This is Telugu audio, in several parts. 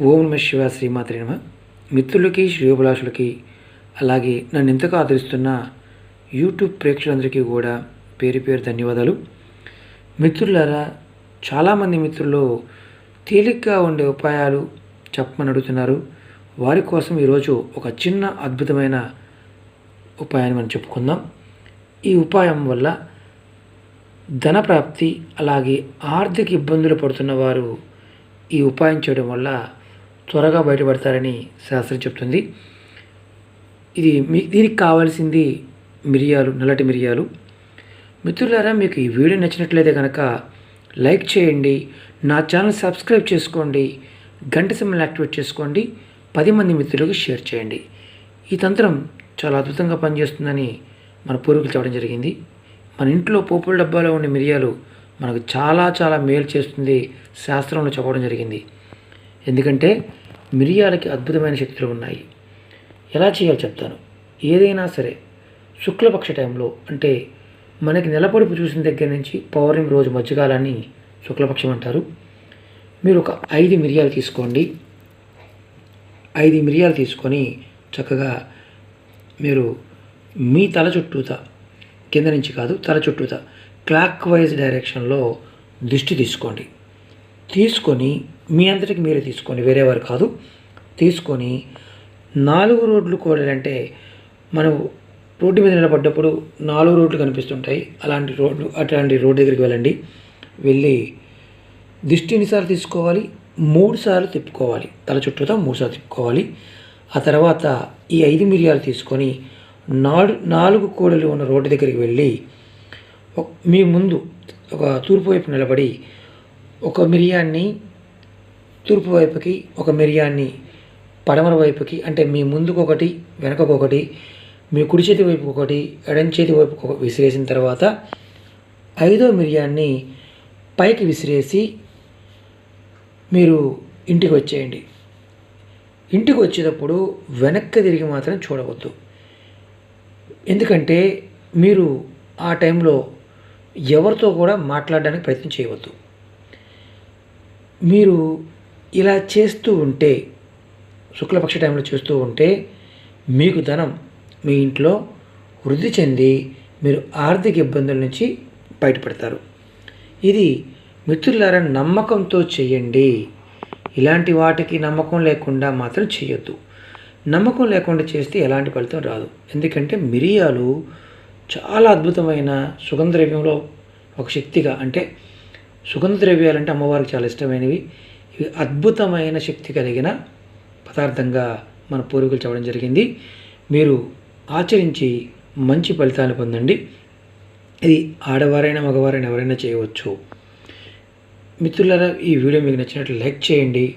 ఓం నమ శివ శ్రీమాత్రి నమ. మిత్రులకి శ్రేయోభిలాషులకి అలాగే నన్ను ఎంతగా ఆదరిస్తున్న యూట్యూబ్ ప్రేక్షకులందరికీ కూడా పేరు పేరు ధన్యవాదాలు. మిత్రులారా చాలామంది మిత్రులు తేలిగ్గా ఉండే ఉపాయాలు చెప్పమని అడుగుతున్నారు. వారి కోసం ఈరోజు ఒక చిన్న అద్భుతమైన ఉపాయాన్ని మనం చెప్పుకుందాం. ఈ ఉపాయం వల్ల ధన ప్రాప్తి అలాగే ఆర్థిక ఇబ్బందులు పడుతున్న వారు ఈ ఉపాయం చేయడం వల్ల త్వరగా బయటపడతారని శాస్త్రం చెప్తుంది. ఇది మీ దీనికి కావాల్సింది మిరియాలు నల్లటి మిరియాలు. మిత్రులారా మీకు ఈ వీడియో నచ్చినట్లయితే కనుక లైక్ చేయండి నా ఛానల్ సబ్స్క్రైబ్ చేసుకోండి గంట సింబల్ యాక్టివేట్ చేసుకోండి పది మంది మిత్రులకు షేర్ చేయండి. ఈ తంత్రం చాలా అద్భుతంగా పనిచేస్తుందని మన పూర్వీకులు చెప్పడం జరిగింది. మన ఇంట్లో పోపుల డబ్బాలో ఉండే మిరియాలు మనకు చాలా చాలా మేలు చేస్తుంది శాస్త్రంలో చెప్పడం జరిగింది. ఎందుకంటే మిరియాలకి అద్భుతమైన శక్తులు ఉన్నాయి. ఎలా చేయాలో చెప్తాను. ఏదైనా సరే శుక్లపక్ష టైంలో అంటే మనకి నెలపొడుపు చూసిన దగ్గర నుంచి పౌర్ణమి రోజు మధ్యకాలాన్ని శుక్లపక్షం అంటారు. మీరు ఒక ఐదు మిరియాలు తీసుకోండి. ఐదు మిరియాలు తీసుకొని చక్కగా మీరు మీ తల చుట్టూత కింద నుంచి కాదు తల చుట్టూత క్లాక్ వైజ్ డైరెక్షన్లో దృష్టి తీసుకోండి. తీసుకొని మీ అంతటికి మీరే తీసుకోండి వేరేవారు కాదు. తీసుకొని నాలుగు రోడ్లు కోడాలంటే మనం రోడ్డు మీద నిలబడ్డప్పుడు నాలుగు రోడ్లు కనిపిస్తుంటాయి. అలాంటి రోడ్లు అట్లాంటి రోడ్డు దగ్గరికి వెళ్ళండి. వెళ్ళి దిష్టి ఎన్నిసార్లు తీసుకోవాలి? మూడు సార్లు తిప్పుకోవాలి. తల చుట్టూతో మూడు సార్లు తిప్పుకోవాలి. ఆ తర్వాత ఈ ఐదు మిరియాలు తీసుకొని నాడు నాలుగు కోడలు ఉన్న రోడ్డు దగ్గరికి వెళ్ళి మీ ముందు ఒక తూర్పు వైపు నిలబడి ఒక మిరియాన్ని తూర్పు వైపుకి ఒక మిరియాన్ని పడమర వైపుకి అంటే మీ ముందుకు ఒకటి వెనకకు ఒకటి మీ కుడి చేతి వైపు ఒకటి ఎడం చేతి వైపు ఒక విసిరేసిన తర్వాత ఐదో మిరియాన్ని పైకి విసిరేసి మీరు ఇంటికి వచ్చేయండి. ఇంటికి వచ్చేటప్పుడు వెనక్కి తిరిగి మాత్రం చూడవద్దు. ఎందుకంటే మీరు ఆ టైంలో ఎవరితో కూడా మాట్లాడడానికి ప్రయత్నం చేయవద్దు. మీరు ఇలా చేస్తూ ఉంటే శుక్లపక్ష టైంలో చేస్తూ ఉంటే మీకు ధనం మీ ఇంట్లో వృద్ధి చెంది మీరు ఆర్థిక ఇబ్బందుల నుంచి బయటపడతారు. ఇది మిత్రులారా నమ్మకంతో చేయండి. ఇలాంటి వాటికి నమ్మకం లేకుండా మాత్రం చేయొద్దు. నమ్మకం లేకుండా చేస్తే ఎలాంటి ఫలితం రాదు. ఎందుకంటే మిరియాలు చాలా అద్భుతమైన సుగంధ ద్రవ్యంలో ఒక శక్తిగా అంటే సుగంధ ద్రవ్యాలు అంటే అమ్మవారికి చాలా ఇష్టమైనవి. ఇవి అద్భుతమైన శక్తి కలిగిన పదార్థంగా మన పూర్వీకులు చెప్పడం జరిగింది. మీరు ఆచరించి మంచి ఫలితాలు పొందండి. ఇది ఆడవారైనా మగవారైనా ఎవరైనా చేయవచ్చు. మిత్రులారా ఈ వీడియో మీకు నచ్చినట్లు లైక్ చేయండి.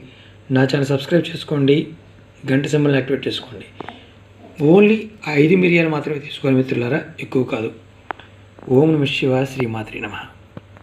నా ఛానల్ సబ్స్క్రైబ్ చేసుకోండి. గంట సింబల్ని యాక్టివేట్ చేసుకోండి. ఓన్లీ ఐదు మిరియాలు మాత్రమే తీసుకోవాలి మిత్రులారా. ఎక్కువ కాదు. ఓం నమ శివ శ్రీమాత్రి నమః.